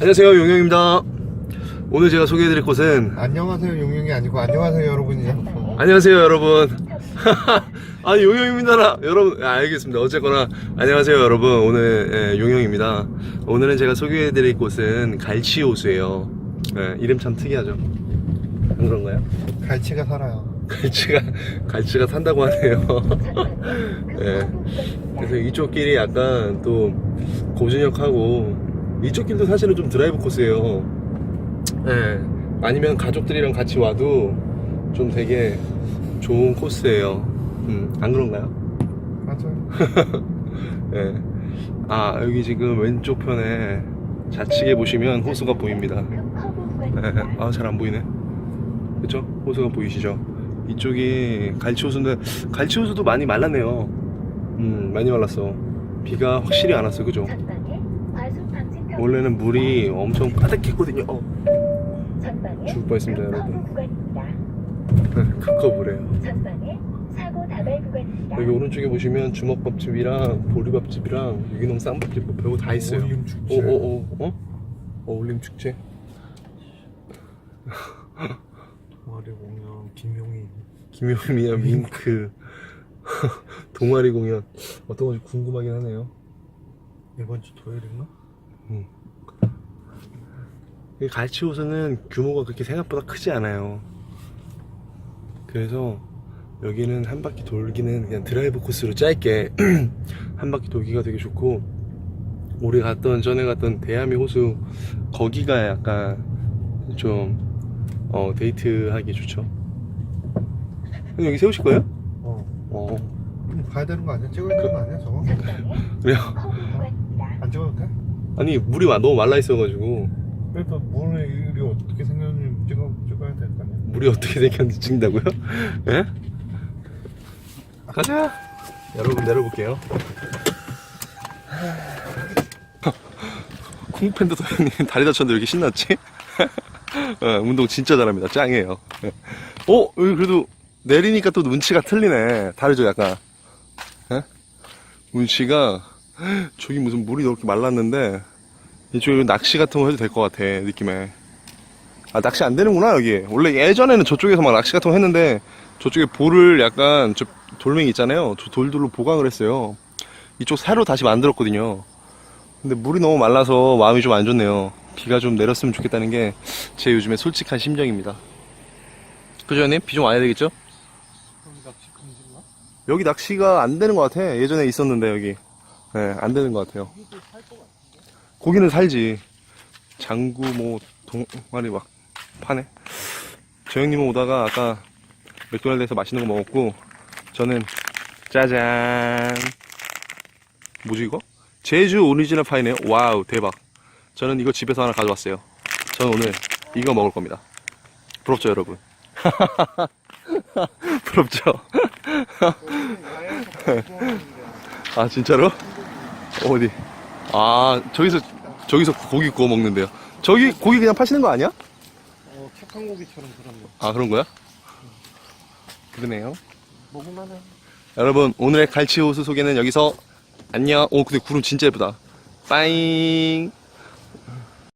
안녕하세요 용영입니다. 오늘 제가 소개해드릴 곳은 안녕하세요 용용이 아니고 안녕하세요 여러분이냐고 안녕하세요 여러분. 아니 용영입니다 여러분 아, 알겠습니다. 어쨌거나 안녕하세요 여러분. 오늘 예, 용영입니다. 오늘은 제가 소개해드릴 곳은 갈치호수예요. 예, 이름 참 특이하죠? 안 그런가요? 갈치가 살아요. 갈치가 갈치가 산다고 하네요. 예. 그래서 이쪽 길이 약간 또 고준역하고 이쪽 길도 사실은 좀 드라이브 코스예요. 예. 아니면 가족들이랑 같이 와도 좀 되게 좋은 코스예요. 음, 안 그런가요? 맞아요 예. 아 여기 지금 왼쪽 편에 좌측에 보시면 호수가 보입니다. 예. 아잘 안 보이네. 그쵸? 호수가 보이시죠? 이쪽이 갈치호수인데 갈치호수도 많이 말랐네요. 음 많이 말랐어. 비가 확실히 안 왔어, 그죠? 원래는 물이 엄청 가득했거든요. 어, 죽을 뻔했습니다, 여러분. 그거 뭐래요? 여기 오른쪽에 보시면 주먹밥집이랑 보리밥집이랑 유기농 쌈밥집 뭐 별거 다 있어요. 어울림 축제. 오오오 어? 어울림 축제? 동아리 공연 김용희 김효미야 밍크 동아리 공연 어떤 건지 궁금하긴 하네요. 이번 주 토요일인가? 이 갈치 호수는 규모가 그렇게 생각보다 크지 않아요. 그래서 여기는 한 바퀴 돌기는 그냥 드라이브 코스로 짧게 한 바퀴 돌기가 되게 좋고 우리 갔던 전에 갔던 대야미 호수 거기가 약간 좀 어, 데이트하기 좋죠. 형님 여기 세우실 거예요? 어 어 가야 되는 거 아니야? 찍어야 되는 거 아니야 저거? 그래요. 안 찍어도 돼? 아니 물이 와- 너무 말라 있어가지고 그래도 물의 일이 어떻게 생겼는지 찍어, 찍어야 될 거 아니야 물이 어떻게 생겼는지 찍는다고요? 예? 가자. 여러분 내려볼게요. 쿵팬더 도현님 다리 다쳤는데 왜 이렇게 신났지? 어, 운동 진짜 잘합니다. 짱이에요. 예. 어, 그래도 내리니까 또 눈치가 틀리네. 다르죠, 약간. 예? 눈치가 저기 무슨 물이 이렇게 말랐는데 이쪽에 낚시 같은 거 해도 될 것 같아 느낌에. 아 낚시 안 되는구나 여기 원래 예전에는 저쪽에서 막 낚시 같은 거 했는데 저쪽에 볼을 약간 저 돌멩이 있잖아요. 저 돌들로 보강을 했어요. 이쪽 새로 다시 만들었거든요. 근데 물이 너무 말라서 마음이 좀 안 좋네요. 비가 좀 내렸으면 좋겠다는 게 제 요즘에 솔직한 심정입니다. 그죠 형님? 비 좀 와야 되겠죠? 여기 낚시가 안 되는 것 같아. 예전에 있었는데 여기. 네, 안 되는 것 같아요 고기는 살지. 장구 뭐 동아리 막 파네. 저 형님은 오다가 아까 맥도날드에서 맛있는 거 먹었고 저는 짜잔. 뭐지 이거? 제주 오리지널 파이네요. 와우 대박. 저는 이거 집에서 하나 가져왔어요. 저는 오늘 이거 먹을 겁니다. 부럽죠 여러분? 부럽죠? 아 진짜로? 어디? 아 저기서 저기서 고기 구워 먹는데요. 저기 고기 그냥 파시는 거 아니야? 어 착한 고기처럼 그런 거 아 그런 거야? 그러네요. 먹을만 해 여러분 오늘의 갈치 호수 소개는 여기서 안녕. 오 근데 구름 진짜 예쁘다. 빠잉.